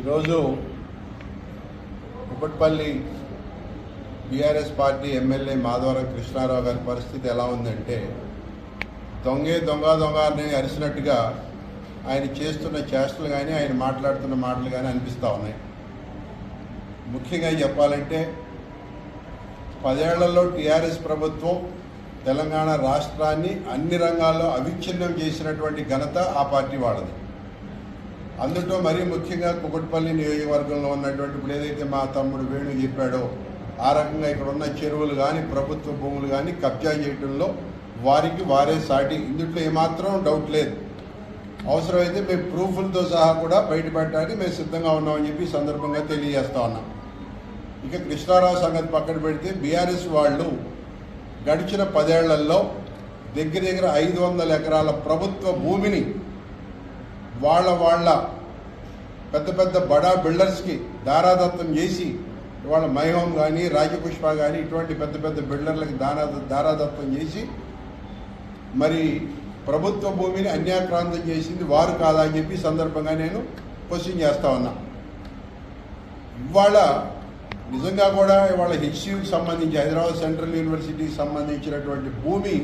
ఈరోజు Kukatpally BRS party MLA Madhavaram Krishna Rao గారి పరిస్థితి ఎలా ఉందంటే దొంగే దొంగ దొంగ అని అరిసినట్టుగా ఆయన చేస్తున్న చేష్టలు కానీ ఆయన మాట్లాడుతున్న మాటలు కానీ అనిపిస్తూ ఉన్నాయి. ముఖ్యంగా చెప్పాలంటే పదేళ్ళలో టీఆర్ఎస్ ప్రభుత్వం తెలంగాణ రాష్ట్రాన్ని అన్ని రంగాల్లో అవిచ్ఛిన్నం చేసినటువంటి ఘనత ఆ పార్టీ వాళ్ళది. అందులో మరీ ముఖ్యంగా కుకట్పల్లి నియోజకవర్గంలో ఉన్నటువంటి ఇప్పుడు ఏదైతే మా తమ్ముడు వేణు చెప్పాడో ఆ రకంగా ఇక్కడ ఉన్న చెరువులు కానీ ప్రభుత్వ భూములు కానీ కబ్జా చేయడంలో వారికి వారే సాటి. ఇందుట్లో ఏమాత్రం డౌట్ లేదు. అవసరమైతే మేము ప్రూఫ్లతో సహా కూడా బయటపెట్టడానికి మేము సిద్ధంగా ఉన్నామని చెప్పి సందర్భంగా తెలియజేస్తా ఉన్నాం. ఇక కృష్ణారావు సంగతి పక్కన పెడితే బీఆర్ఎస్ వాళ్ళు గడిచిన పదేళ్ళలో దగ్గర దగ్గర ఐదు వందల ఎకరాల ప్రభుత్వ భూమిని వాళ్ళ వాళ్ళ పెద్ద పెద్ద బడా బిల్డర్స్కి దారాదత్తం చేసి వాళ్ళ మైహోం కానీ రాజపుష్ప కానీ ఇటువంటి పెద్ద పెద్ద బిల్డర్లకు దారా దారాదత్తం చేసి మరి ప్రభుత్వ భూమిని అన్యాక్రాంతం చేసింది వారు కాదా అని చెప్పి సందర్భంగా నేను క్వశ్చన్ చేస్తా ఉన్నా. ఇవాళ నిజంగా కూడా ఇవాళ హెచ్సియుకి సంబంధించి హైదరాబాద్ సెంట్రల్ యూనివర్సిటీకి సంబంధించినటువంటి భూమి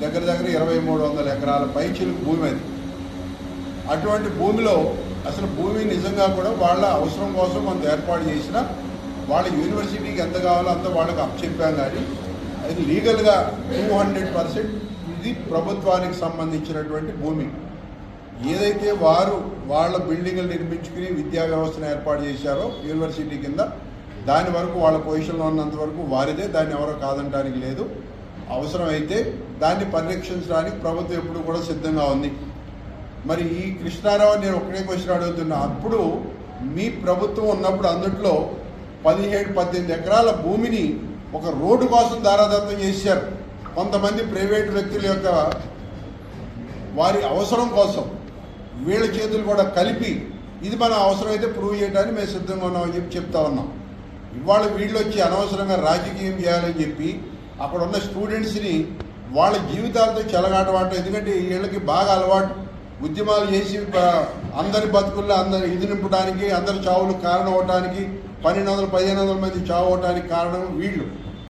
దగ్గర దగ్గర ఇరవై మూడు వందల ఎకరాల పైచిలకు భూమి అది. అటువంటి భూమిలో అసలు భూమి నిజంగా కూడా వాళ్ళ అవసరం కోసం కొంత ఏర్పాటు చేసిన వాళ్ళ యూనివర్సిటీకి ఎంత కావాలో అంత వాళ్ళకి అప్పచెప్పాం కానీ అది లీగల్గా టూ హండ్రెడ్ పర్సెంట్ ఇది ప్రభుత్వానికి సంబంధించినటువంటి భూమి. ఏదైతే వారు వాళ్ళ బిల్డింగ్లు నిర్మించుకుని విద్యా వ్యవస్థను ఏర్పాటు చేశారో యూనివర్సిటీ కింద దాని వరకు వాళ్ళ పొజిషన్లో ఉన్నంత వరకు వారిదే దాన్ని ఎవరో కాదనడానికి లేదు. అవసరమైతే దాన్ని పరిరక్షించడానికి ప్రభుత్వం ఎప్పుడు కూడా సిద్ధంగా ఉంది. మరి ఈ కృష్ణారావు నేను ఒకటే క్వశ్చన్ అడుగుతున్నా. అప్పుడు మీ ప్రభుత్వం ఉన్నప్పుడు అందుట్లో పదిహేడు పద్దెనిమిది ఎకరాల భూమిని ఒక రోడ్డు కోసం దారాదత్తం చేశారు. కొంతమంది ప్రైవేట్ వ్యక్తుల యొక్క వారి అవసరం కోసం వీళ్ళ చేతులు కూడా కలిపి ఇది మన అవసరమైతే ప్రూవ్ చేయడానికి మేము సిద్ధంగా ఉన్నామని చెప్పి చెప్తా ఉన్నాం. ఇవాళ వీళ్ళు వచ్చి అనవసరంగా రాజకీయం చేయాలని చెప్పి అక్కడ ఉన్న స్టూడెంట్స్ని వాళ్ళ జీవితాలతో చెలగాటవాటం ఎందుకంటే వీళ్ళకి బాగా అలవాటు. ఉద్యమాలు చేసి అందరి బతుకుల్లో అందరి ఇది నింపడానికి అందరి చావులు కారణం అవటానికి పన్నెండు వందల పదిహేను వందల మంది చావు అవటానికి కారణం వీళ్ళు.